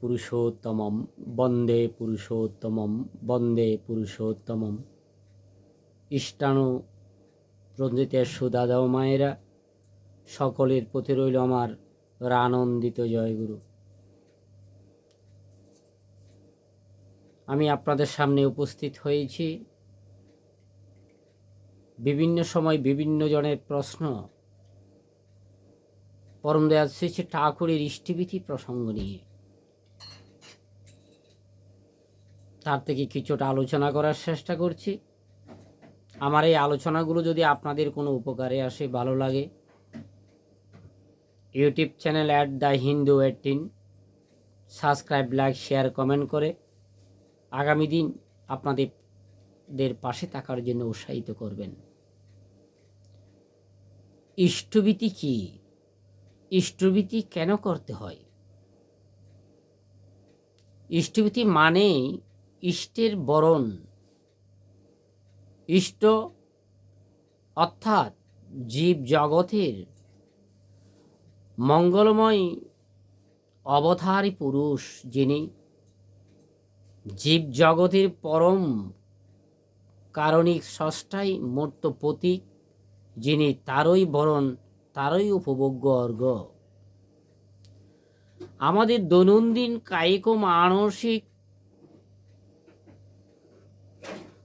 পুরুষোত্তমম বন্দে পুরুষোত্তমম বন্দে পুরুষোত্তমম ইষ্টাণু রঞ্জিতের সুদাদা মায়েরা সকলের প্রতি রইল আমার আনন্দিত জয়গুরু। আমি আপনাদের সামনে উপস্থিত হয়েছি। বিভিন্ন সময় বিভিন্ন জনের প্রশ্ন। পরম শ্রী শ্রী ঠাকুরের ইষ্টিবিধি প্রসঙ্গ নিয়ে। তার থেকে কিছুটা আলোচনা করার চেষ্টা করছি। আমার এই আলোচনাগুলো যদি আপনাদের কোনো উপকারে আসে, ভালো লাগে, YouTube channel at the Hindu eighteen subscribe, like, share, comment করে আগামী দিন আপনাদের দের পাশে থাকার জন্য উৎসাহিত করবেন। ইষ্টভীতি কি? ইষ্টভীতি কেন করতে হয়? ইষ্টভীতি মানে ইষ্টের বরণ। ইষ্ট অর্থাৎ জীব জগতের মঙ্গলময় অবতারী পুরুষ যিনি জীব জগতের পরম কারণিক ষষ্ঠাই মূর্ত প্রতীক, যিনি তারই বরণ, তারই উপভোগ্য অর্ঘ। আমাদের দৈনন্দিন কায়িক মানসিক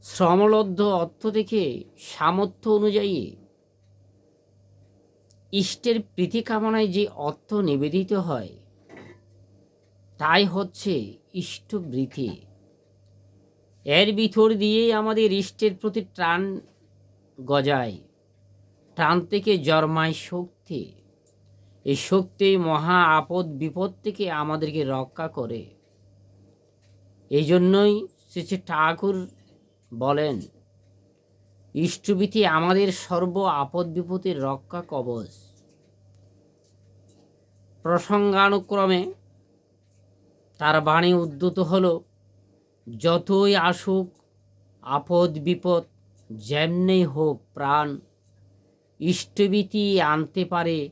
শ্রমলব্ধ অর্থ থেকে সামর্থ্য অনুযায়ী ইষ্টের প্রীতি কামনায় যে অর্থ নিবেদিত হয়, তাই হচ্ছে ইষ্টবৃতি এর ভিতর দিয়েই আমাদের ইষ্টের প্রতি টান গজায়। টান থেকে জন্মায় শক্তি। এই শক্তি মহা আপদ বিপদ থেকে আমাদেরকে রক্ষা করে। এই জন্যই শ্রী ঠাকুর বলেন, ইষ্টভীতি আমাদের সর্ব আপদ বিপদের রক্ষা কবচ। প্রসঙ্গানুক্রমে, তার বাণী উদ্যত হল, যতই আসুক আপদ বিপদ যেমনেই হোক প্রাণ, ইষ্টভীতি আনতে পারে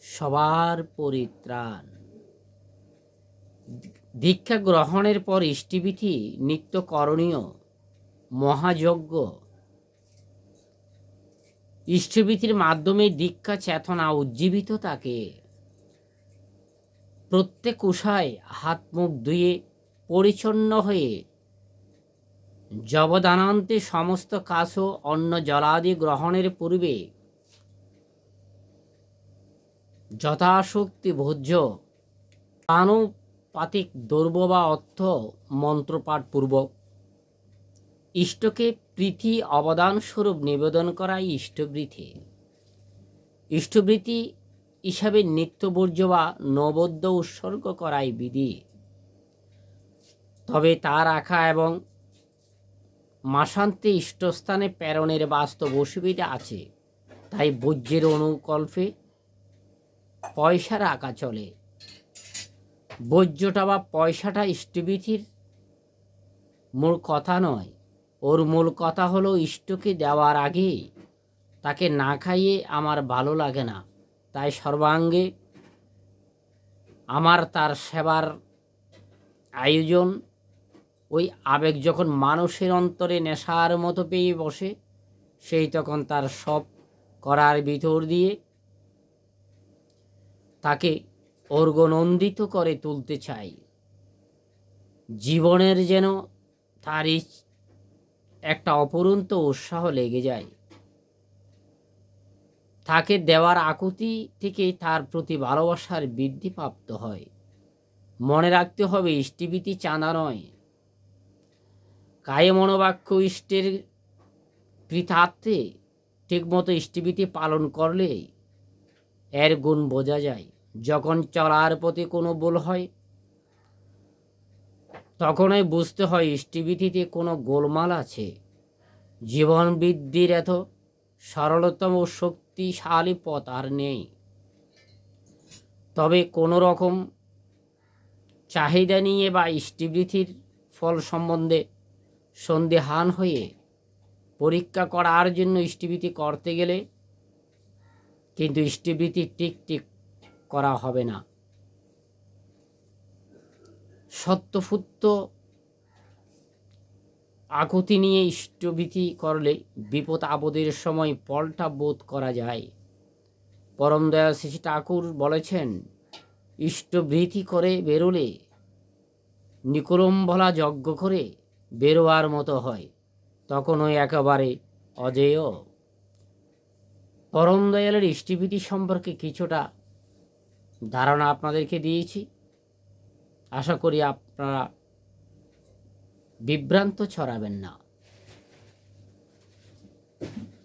সবার পরিত্রাণ। দীক্ষা গ্রহণের পর ইষ্টিবিধি নিত্য করণীয়। মহাযজ্ঞ। ইষ্টভীতির মাধ্যমে দীক্ষা চেতনা উজ্জীবিত থাকে প্রত্যেক উষায় হাত মুখ ধুয়ে পরিচ্ছন্ন হয়ে জবদানান্তে সমস্ত কাশ অন্ন জলাদি গ্রহণের পূর্বে যথাশক্তি ভোজ্য আনুপাতিক দ্রব্য বা অর্থ মন্ত্রপাঠ পূর্বক ইষ্টকে প্রীতি অবদান স্বরূপ নিবেদন করাই ইষ্টবৃতি ইষ্টবৃত্তি হিসাবে নিত্যবর্জ্য বা নবদ্য উৎসর্গ করাই বিধি। তবে তা রাখা এবং মাসান্তে ইষ্টস্থানে প্রেরণের বাস্তব অসুবিধা আছে, তাই বজ্রের অনুকল্পে পয়সা রাখা চলে। বজ্রটা বা পয়সাটা ইষ্টবিধির মূল কথা নয় ওর মূল কথা হলো ইষ্টকে দেওয়ার আগে তাকে না খাইয়ে আমার ভালো লাগে না। তাই সর্বাঙ্গে আমার তার সেবার আয়োজন। ওই আবেগ যখন মানুষের অন্তরে নেশার মতো পেয়ে বসে, সেই তখন তার সব করার ভিতর দিয়ে তাকে অর্গনন্দিত করে তুলতে চাই। জীবনের যেন তার একটা অপরন্ত উৎসাহ লেগে যায়। তাকে দেওয়ার আকুতি থেকে তার প্রতি ভালোবাসার বৃদ্ধি প্রাপ্ত হয়। মনে রাখতে হবে, ইষ্টিবিতি চাঁদা নয়। কায়ে মনোবাক্য ইষ্টের কৃতার্থে ঠিকমতো ইষ্টিবিতি পালন করলে এর গুণ বোঝা যায়। যখন চলার প্রতি কোনো ভুল হয় তখনই বুঝতে হয় ইষ্টিবিধিতে কোনো গোলমাল আছে। জীবন বৃদ্ধির এত সরলতম শক্তিশালী পথ আর নেই। তবে কোনো রকম চাহিদা নিয়ে বা ইষ্টিবৃথির ফল সম্বন্ধে সন্দেহান হয়ে পরীক্ষা করার জন্য ইষ্টিবৃতি করতে গেলে কিন্তু ইষ্টিবৃতি টিক টিক করা হবে না। সত্যফুত্ত আকুতি নিয়ে ইষ্টভীতি করলে বিপদ আপদের সময় ফলটা বোধ করা যায়। পরম দয়া শ্রী ঠাকুর বলেছেন, ইষ্টভীতি করে বেরোলে নিকরম ভলা যজ্ঞ করে বেরোয়ার মতো হয় তখন ওই একেবারে অজেয়। পরম দয়ালের ইষ্টিভীতি সম্পর্কে কিছুটা ধারণা আপনাদেরকে দিয়েছি। আশা করি আপনারা বিভ্রান্ত ছড়াবেন না।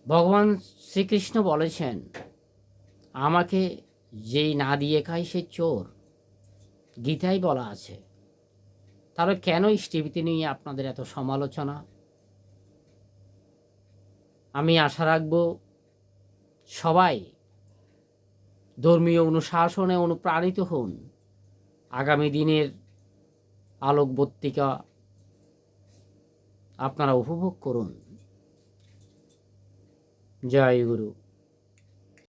ভগবান শ্রীকৃষ্ণ বলেছেন, আমাকে যেই না দিয়ে খায় সে চোর। গীতাই বলা আছে। তাহলে কেন ইষ্টিভীতি নিয়ে আপনাদের এত সমালোচনা? আমি আশা রাখব, সবাই ধর্মীয় অনুশাসনে অনুপ্রাণিত হন। আগামী দিনের আলোকবর্তিকা আপনারা উপভোগ করুন। জয় গুরু।